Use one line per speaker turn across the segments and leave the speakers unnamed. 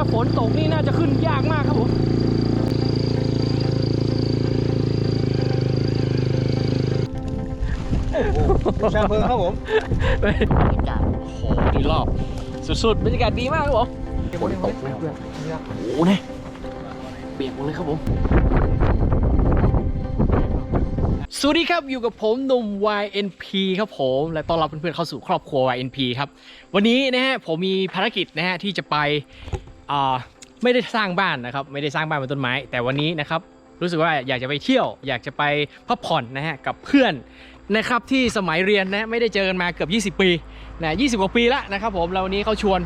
ถ้าฝนตกนี่น่าจะขึ้นยากมากครับผม
ชาเมืองครับผม
บรรยากาศโอ้โหดีรอบ สุดๆบรรยากาศดีมากครับผมฝนตกแล้วโอ้โหเนี่ยเปียกหมดเลยครับผม สวัสดีครับอยู่กับผมหนุ่ม YNP ครับผมและต้อนรับเพื่อนๆเข้าสู่ครอบครัว YNP ครับ วันนี้นะฮะผมมีภารกิจนะฮะที่จะไปอ่า ไม่ได้สร้างบ้านนะครับไม่ได้สร้างบ้านบนต้นไม้ แต่วันนี้นะครับรู้สึกว่าอยากจะไปเที่ยว อยากจะไปพักผ่อนนะฮะกับเพื่อนนะครับที่สมัยเรียนนะไม่ได้เจอกันมาเกือบ 20 ปีนะยีกว่าปีแล้วนะครับผมแล้ววันนี้เขาชวน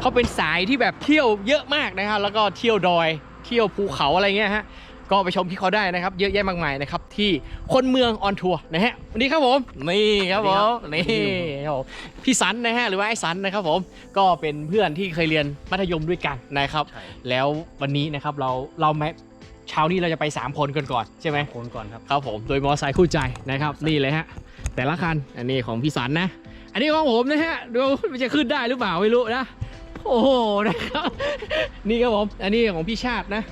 เขาเป็นสายที่แบบเที่ยวเยอะมากนะครับแล้วก็เที่ยวดอยเที่ยวภูเขาอะไรเงี้ยฮะ ก็ไปชมที่เขาได้นะครับ เยอะแยะมากมายนะครับที่คนเมืองออนทัวร์นะฮะวันนี้ครับผมนี่ครับผมนี่ครับผมพี่สันนะฮะหรือว่าไอ้สันนะครับผมก็เป็นเพื่อนที่เคยเรียนมัธยมด้วยกันนะครับ
ใช่
แล้ววันนี้นะครับเราเราแม้เช้านี้เราจะไป 3 คนกันก่อนใช่ไหม
คนก่อนครับ
ครับผมโดยมอเตอร์ไซค์คู่ใจนะครับนี่เลยฮะแต่ละคันอันนี้ของพี่สันนะ อันนี้ของผมนะฮะดูมันจะขึ้นได้หรือเปล่าไม่รู้นะ โอ้โหนะครับ นี่ครับผม อันนี้ของพี่ชาตินะ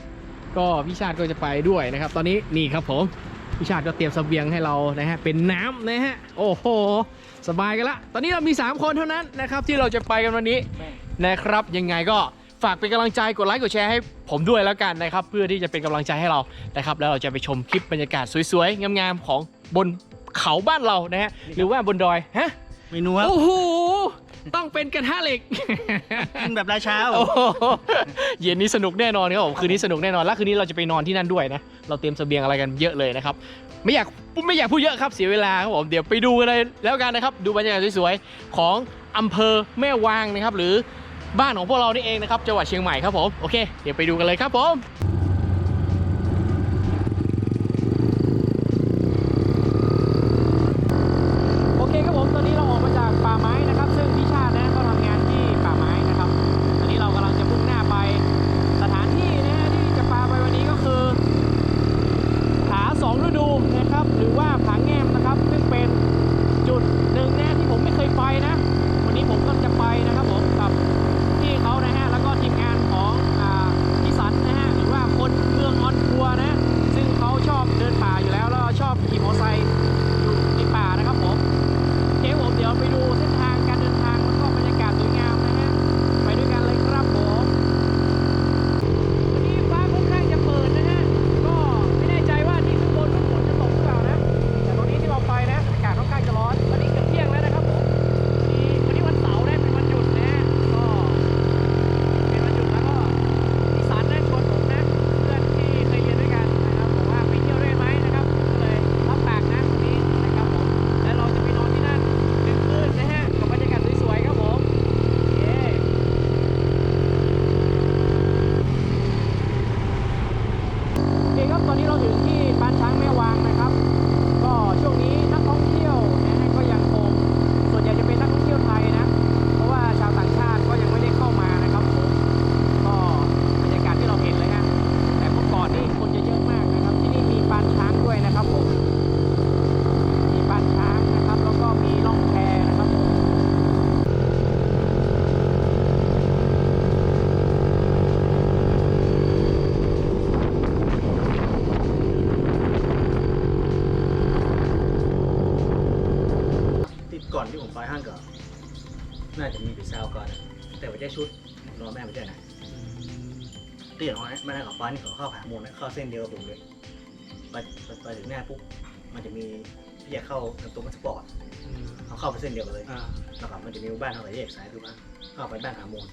ก็พี่ชาติก็จะไปด้วยนะครับ ตอนนี้นี่ครับผมพี่ชาติก็เตรียมเสบียงให้เรานะฮะเป็นน้ำนะฮะโอ้โหสบายกันละตอนนี้เรามี 3 คนเท่านั้นนะครับที่เราจะไปกันวันนี้นะครับ ยังไงก็ฝากเป็นกำลังใจกดไลค์กดแชร์ให้ผมด้วยแล้วกันนะครับ เพื่อที่จะเป็นกำลังใจให้เรานะครับ แล้วเราจะไปชมคลิปบรรยากาศสวยๆงามๆของบนเขาบ้านเรานะฮะหรือว่าบนดอยฮะ
เมนูครับ
โอ้โห ต้องเป็นกระทะเหล็ก
กินแบบราชา
โอ้โหเย็นนี้สนุกแน่นอนครับผมคืนนี้สนุกแน่นอนแล้วคืนนี้เราจะไปนอนที่นั่นด้วยนะ เราเตรียมเสบียงอะไรกันเยอะเลยนะครับ ไม่อยากไม่อยากพูดเยอะครับเสียเวลาครับผมเดี๋ยวไปดูกันเลยแล้วกันนะครับ ดูบรรยากาศสวยๆของอำเภอแม่วางนะครับ หรือบ้านของพวกเรานี่เองนะครับจังหวัดเชียงใหม่ครับผมโอเค เดี๋ยวไปดูกันเลยครับผม แต่ไม่ใช่ชุดรอแม่
ไม่ใช่ไหนเตี้ยน้อยไม่ได้กับฟ้านี่เขาเข้าหาโมนนะเข้าเส้นเดียวกับผมเลยไปไปไปถึงหน้าปุ๊บมันจะมีที่จะเข้าทางตรงมัสปอร์ตเขาเข้าไปเส้นเดียวกันเลย
อ่า
แล้วก็มันจะมีหมู่บ้านทางไหนแยกซ้ายคือบ้านเข้าไปบ้านหาโมน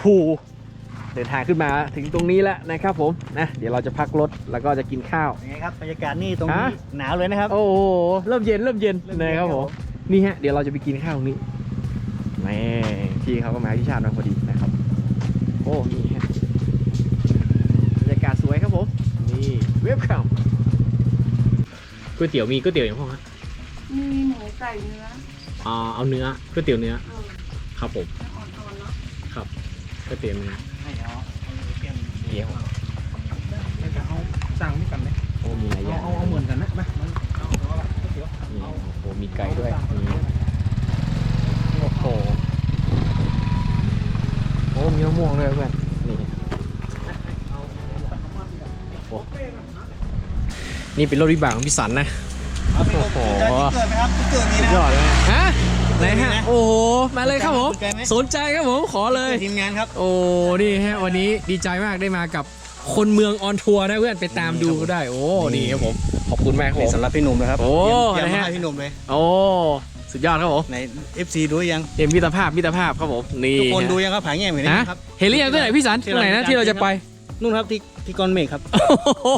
โอ้โหเดินทางขึ้นมาถึงตรงนี้แล้วนะครับผมนะเดี๋ยวเราจะพักรถแล้วก็จะกินข้าว
ยังไงครับบรรยากาศนี่ตรงนี้
ฮะ
หนาวเลยนะครับ
โอ้โหเริ่มเย็นเริ่มเย็น
เริ่มเย็น
นะครับ
ครับ
ผ
ผมม
นี่ฮะเดี๋ยวเราจะไปกินข้าวตรงนี้แหม่พี่เขาก็มาที่ชาติมาพอดีนะครับ โอ้นี่ฮะบรรยากาศสวยครับผมนี่เวฟคัมก๋วยเตี๋ยวมีก๋วยเตี๋ยวอย่างพวกฮะ
มีหมูไก่เนื้อ
อ่าเอาเนื้อก๋วยเตี๋ยวเนื้อ
เออ
ครับผม
อ่อนๆเนาะ
ครับ ก๋วยเตี๋ยวเนื้อ
ให้เอาเอาเปลี่ยน
เดี๋ยว
แล้วก็เอาสั่งด้วยกันไหม
โอ้มีหลายอย่าง
เอาเอาเหมือนกันนะมามันเอาเอาเอาก๋วยเตี๋ยว
นี่
เอา
โอ้โหมีไก่ด้วยนี่โอ้โหโอ้มีมะม่วงด้วยเพื่อนนี่นี่เป็นรถวิบากของพี่สันนะ
เอาไป
โอ้โห
เกิดไหมครับเกิดมี
สุด
นะ
ยอดเลยฮะ ไหนฮะ
มีนะ
โอ้โห มาเลยครับผม
สนใจไหม
สนใจครับผม ขอเลย
ทีมงานครับ
โอ้ นี่ฮะ วันนี้ดีใจมากได้มากับคนเมืองออนทัวร์นะเพื่อนไปตามดูก็ได้ โอ้ นี่ครับผม ขอบคุณมากครับผ
นี่
ม
สำหรับพี่หนุ่มนะครับ
โอ้
เตรียม
นะ
เตรียม
ฮะ
มาให้พี่หนุ่มเลย
โอ้ สุดยอดครับผม
ใน FC ดูยัง
เอ็มมิตรภาพมิตรภาพครับผม นี่
ทุกคน
ฮะ
ดูยังครับผาแง่เห็นไหม
ฮะ
ครับ
เห็นหรือยังที่ไหนพี่สันตรงไหนนะที่เราจะไป
นู่นครับที่ที่ก้อนเมฆครับ
โอ้โห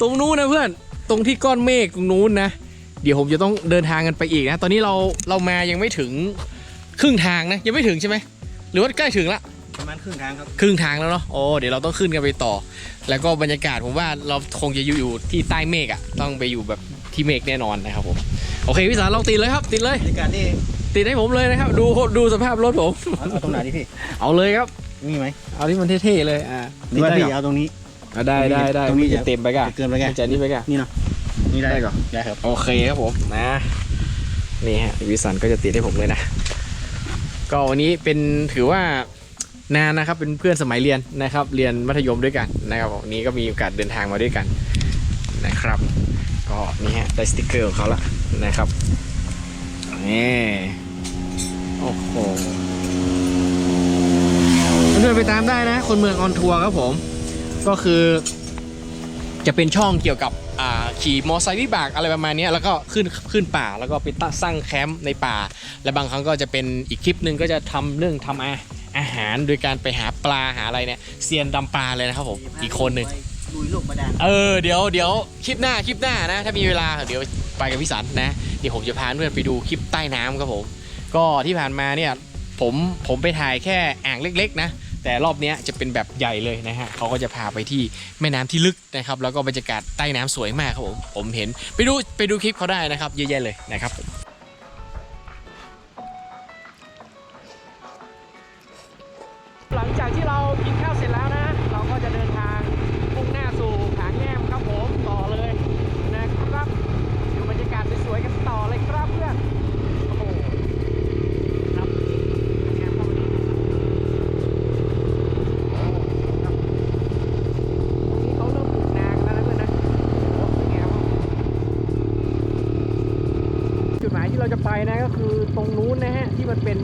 ตรงนู้นนะเพื่อน ตรงที่ก้อนเมฆตรงนู้นนะ เดี๋ยวผมจะต้องเดินทางกันไปอีกนะ ตอนนี้เราเรามายังไม่ถึงครึ่งทางนะ ยังไม่ถึงใช่ไหม หรือว่าใกล้ถึงละ
ประมาณครึ่งทางครับ
ครึ่งทางแล้วเนาะ โอ้ เดี๋ยวเราต้องขึ้นกันไปต่อ แล้วก็บรรยากาศผมว่าเราคงจะอยู่อยู่ที่ใต้เมฆอะต้องไปอยู่แบบที่เมฆแน่นอนนะครับผม โอเคพี่สารลองติดเลยครับติดเลย
บรรยากาศนี่
ติดให้ผมเลยนะครับ ดูดูสภาพรถผม
เอาเอาตรงไหนดิพี่
เอาเลยครับ
มีไหม
เอาที่มันเท่ๆเลย อ่า
หรือว่าพี่เอาตรงนี้
อะได้ได้ได้
ตรงนี้
จะเต็มไปก่ะ
จะเกินไปไง
จะนี่ไปก่ะ
นี่เนาะ นี่ได้
ได้ก่อน
ได้ครับ
โอเคครับผมนะ นี่ฮะวิสันก็จะติดให้ผมเลยนะ ก็วันนี้เป็นถือว่านานนะครับเป็นเพื่อนสมัยเรียนนะครับ เรียนมัธยมด้วยกันนะครับวันนี้ก็มีโอกาสเดินทางมาด้วยกันนะครับ ก็นี่ฮะได้สติกเกอร์ของเขาละนะครับนี่โอ้โหเพื่อนๆไปตามได้นะ คนเมืองออนทัวร์ครับผม ก็คือ จะเป็นช่องเกี่ยวกับขี่มอไซค์วิบากอะไรประมาณนี้แล้วก็ขึ้นขึ้นป่าแล้วก็ไปตั้งสร้างแคมป์ในป่า และบางครั้งก็จะเป็นอีกคลิปหนึ่งก็จะทำเรื่องทำอาอาหารโดยการไปหาปลาหาอะไรเนี่ยเซียนดำปลาเลยนะครับผมอีกคนหนึ่ง
ลุยโลกบาดาล
เออเดี๋ยวเดี๋ยวคลิปหน้าคลิปหน้านะ ถ้ามีเวลาเดี๋ยวไปกับพี่สันนะเดี๋ยวผมจะพาเพื่อนไปดูคลิปใต้น้ำครับผมก็ที่ผ่านมาเนี่ยผมผมไปถ่ายแค่อ่างเล็ก ๆ นะ แต่รอบนี้จะเป็นแบบใหญ่เลยนะฮะเขาก็จะพาไปที่แม่น้ำที่ลึกนะครับ แล้วก็บรรยากาศใต้น้ำสวยมากครับผมผมเห็นไปดูไปดูคลิปเขาได้นะครับเยอะแยะเลยนะครับผมหลังจากที่เรากินข้าวเสร็จแล้วนะ เราก็จะเดินทางมุ่งหน้าสู่ผาแง้มครับผมต่อเลยนะครับดูบรรยากาศสวยๆกันต่อเลยครับเพื่อนโอ้โหครับแง้มเข้ามานี่โอ้ครับนี่เขาเริ่มปลูกนากันแล้วนะเพื่อนนะโอ้สวยงามมากจุดหมายที่เราจะไปนะก็ คือตรงนู้นนะฮะที่มันเป็น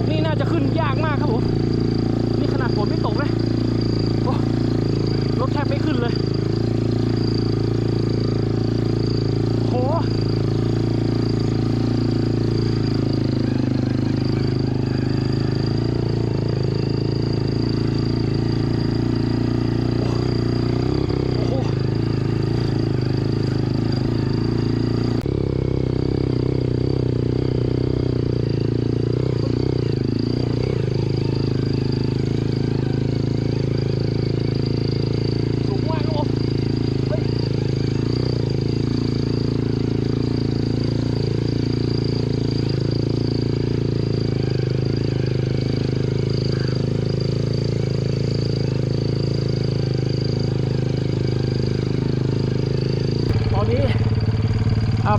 กนี่น่าจะขึ้นยากมาก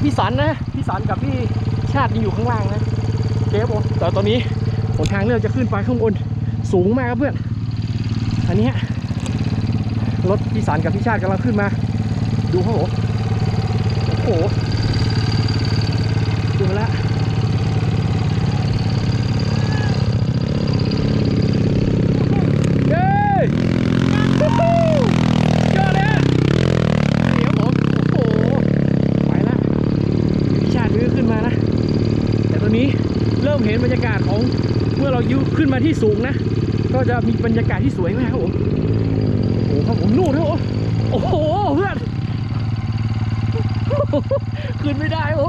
พี่สันนะ พี่สันกับพี่ชาติอยู่ข้างล่างนะเจฟผมแต่ตอนนี้หนทางเลื่มจะขึ้นไปข้างบนสูงมากครับเพื่อน อันนี้รถพี่สันกับพี่ชาติกำลังขึ้นมา ดูครับผมโอ้โห ที่สูงนะ ก็จะมีบรรยากาศที่สวยมากครับผมโอ้ครับผมนู่นครัโอ้โหเพื่อนขึ้นไม่ได้ครั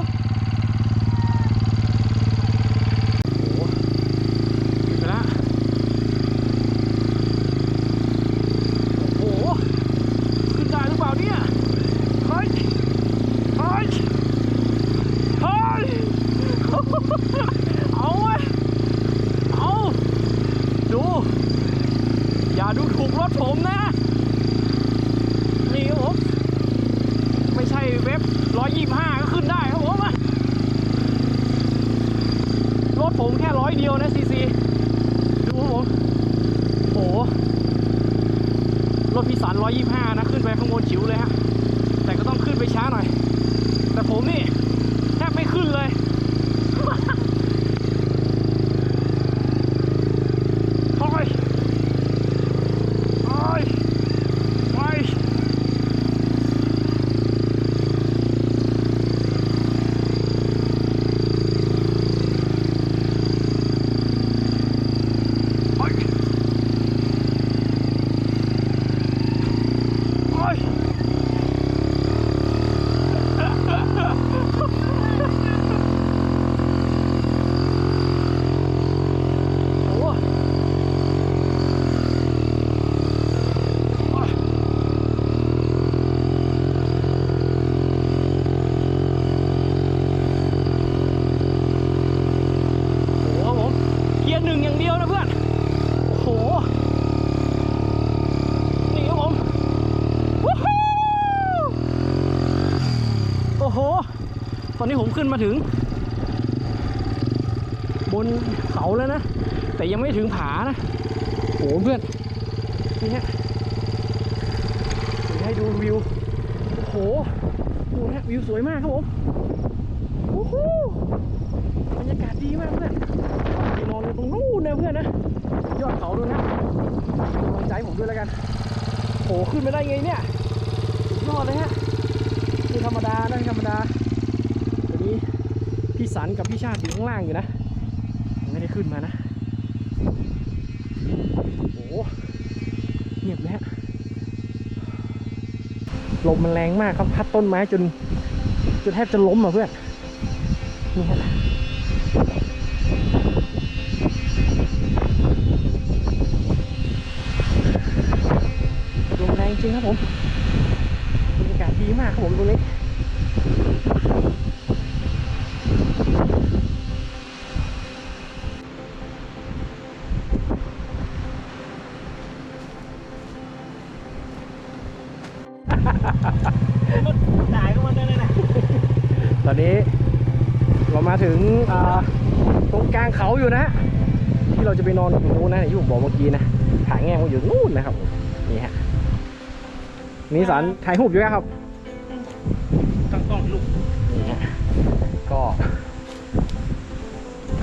รถพิสาน125 นะ ขึ้นไปข้างบนฉิวเลยฮะ แต่ก็ต้องขึ้นไปช้าหน่อย แต่ผมนี่ ขึ้นมาถึง บนเขาแล้วนะ แต่ยังไม่ถึงผานะโอ้เพื่อน นี่ฮะให้ดูวิว โอ้โหดูนะวิวสวยมากครับผมโอ้โหบรรยากาศดีมากเพื่อนนอนอยตรงนู้นนะเพื่อนนะ ยอดเขาดูนะกำลังใจผมด้วยแล้วกันโอ้ขึ้นไปได้ไงเนี่ยยอดเลยฮะนี่ธรรมดานะธรรมดา พี่สันกับพี่ชาติอยู่ข้างล่างอยู่นะยังไม่ได้ขึ้นมานะ โอ้เงียบเลยฮะลมมันแรงมากครับพัดต้นไม้จนจนแทบจะล้มอะเพื่อนนี่ฮะลมแรงจริงครับผม ตรง
กลา
งเขาอยู่นะฮะที่เราจะไปนอนตรงนู้นนะที่ผมบอกเมื่อกี้นะถ่ายแง่มันอยู่นู่นนะครับผมนี่ฮะนี่สันถ่ายรูปอยู่นะครับ
ตั้งกล้องลูก
นี่ฮะก็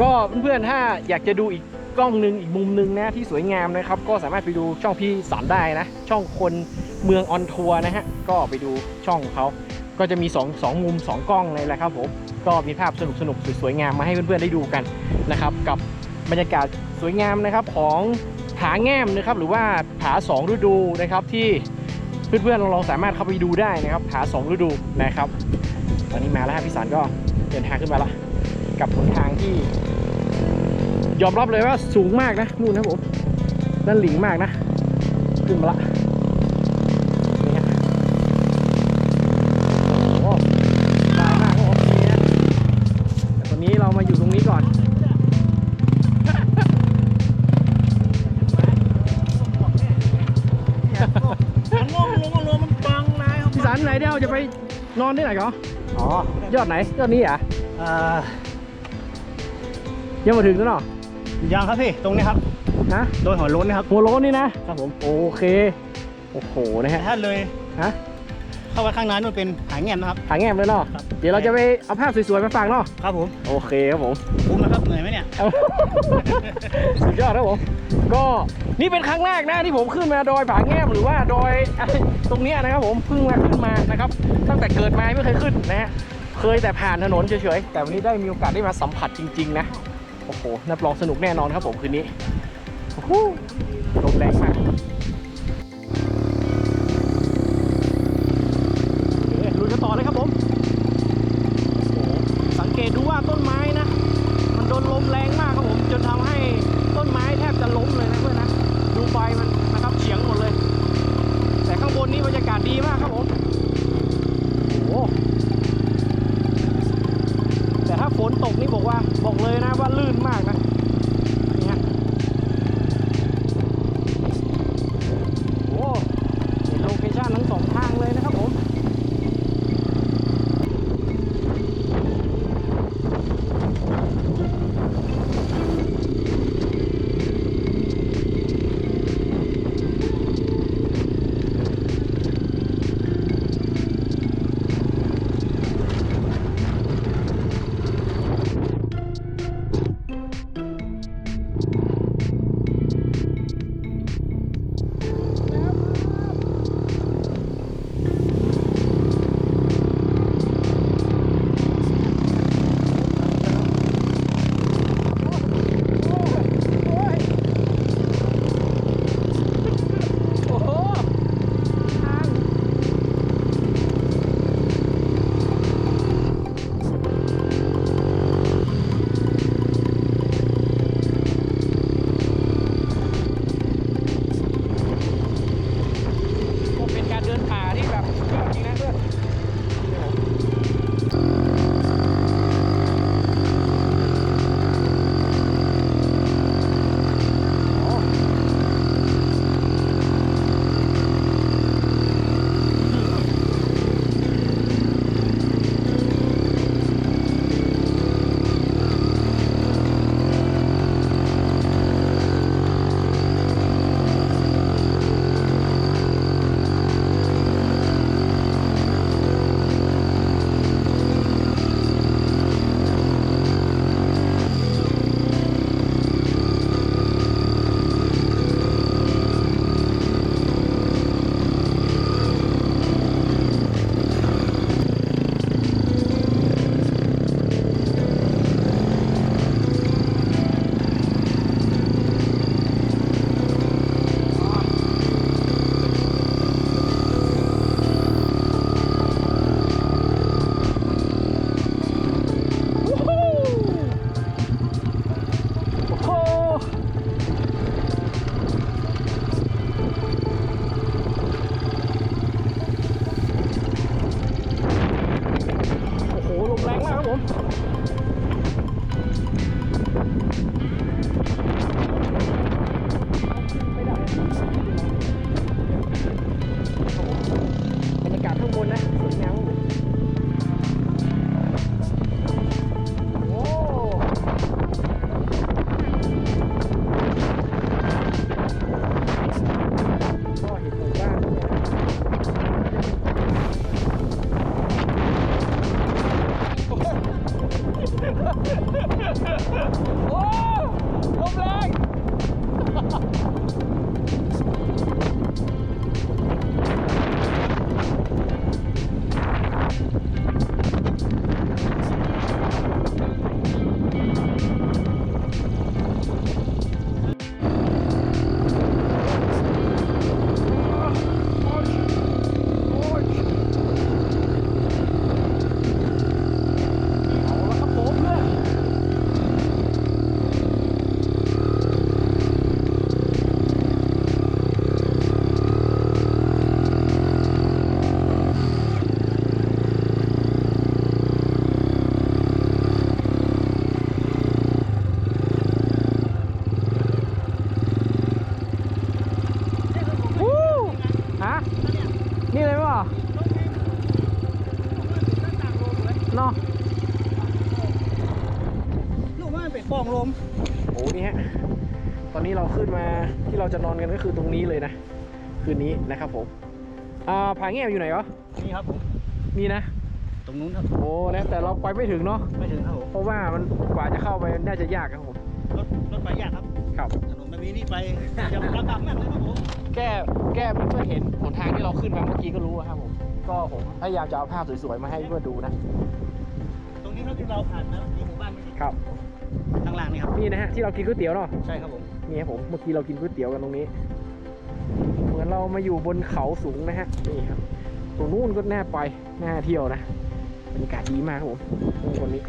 ก็เพื่อนๆถ้าอยากจะดูอีกกล้องหนึ่งอีกมุมหนึ่งนะที่สวยงามนะครับ ก็สามารถไปดูช่องพี่สันได้นะ ช่องคนเมืองออนทัวร์นะฮะก็ไปดูช่องของเขาก็จะมี2งมุม 2 กล้องเลยแหละครับผม ก็มีภาพสนุกสนุกๆสวยๆงามมาให้เพื่อนๆได้ดูกันนะครับ กับบรรยากาศสวยงามนะครับของผาแง้มนะครับ หรือว่าผาสองฤดูนะครับที่เพื่อนๆเราลองสามารถเข้าไปดูได้นะครับผาสองฤดูนะครับ ตอนนี้มาแล้วครับพี่สารก็เดินทางขึ้นมาแล้วกับหนทางที่ ยอมรับเลยว่าสูงมากนะนู่นนะผมนั่นหลิงมากนะ ขึ้นมาละนี่ฮะโอ้โหสบายมากครับผมนี่ฮะแต่ตอ นนี้เรามาอยู่ตรงนี้ก่อน
มันงงลงลงมันบังนายครับ
พี่สารไหนเดี๋ยวจะไปนอนที่ไหนก่อน
อ๋อย
อดไหนยอดนี้เหรอะ
เอ่อ
ยังมาถึงแล้วเนาะ
ยังครับพี่ ตรงนี้ครับ
นะ
โดยหัวโล้นนะครับ
หัวโล้นนี่นะครับ
ผม
โอเค โอ้โหนะ
แต่
ฮะ
ถ้าเลย
ฮะ
เข้าไปข้างในนู่นเป็นหายแง่มนะครับ
หาแง่มเลยเนาะ
ครับ
เดี๋ยวเราจะไปเอาภาพสวยๆมาฝากเนาะ
ครับผม
โอเคครับผม
คุ้มนะครับเหนื่อยไหมเนี่ย
เอาสุดยอดครับผมก็นี่เป็นครั้งแรกนะที่ผมขึ้นมาดอยผาแง้มหรือว่าดอยอะไรตรงเนี้ยนะครับผมเพิ่งมาขึ้นมานะครับ ตั้งแต่เกิดมาไม่เคยขึ้นนะฮะเคยแต่ผ่านถนนเฉยๆแต่วันนี้ได้มีโอกาสได้มาสัมผัสจริง ๆ นะโอ้โหนับรองสนุกแน่นอนครับผมคืนนี้โอ้โหลมแรงมาก เราจะนอนกันก็คือตรงนี้เลยนะ คืนนี้นะครับผมอ่าผาแง่อยู่ไหนวะ
นี่ครับผม
นี่นะ
ตรงนู้นครับ
โอ้นะแต่เราไปไม่ถึงเนาะ
ไม่ถึงครับผม
เพราะว่ามันกว่าจะเข้าไปน่าจะยากครับผม
รถรถไปยากครับ
ครับ
ถนนแบบนี้นี่ไปจะระดับมากเลยครับผม
แก้แก้เพื่อนๆเห็นหนทางที่เราขึ้นมาเมื่อกี้ก็รู้อะครับผมก็ผมพยายามจะเอาภาพสวยๆมาให้เพื่อนดูนะ
ตรงนี้ครับที่เราผ่านนะที่หมู่บ้านไม่ใช่
ครับ
ข้างล่างนี่ครับ
นี่นะฮะที่เรากินก๋วยเตี๋ยวเนาะ
ใช่ครับผม
นี่ครับผมเมื่อกี้เรากินก๋วยเตี๋ยวกันตรงนี้ เหมือนเรามาอยู่บนเขาสูงนะฮะนี่ครับตรงนู้นก็น่าไปน่าเที่ยวนะบรรยากาศดีมากครับผมตรงนี้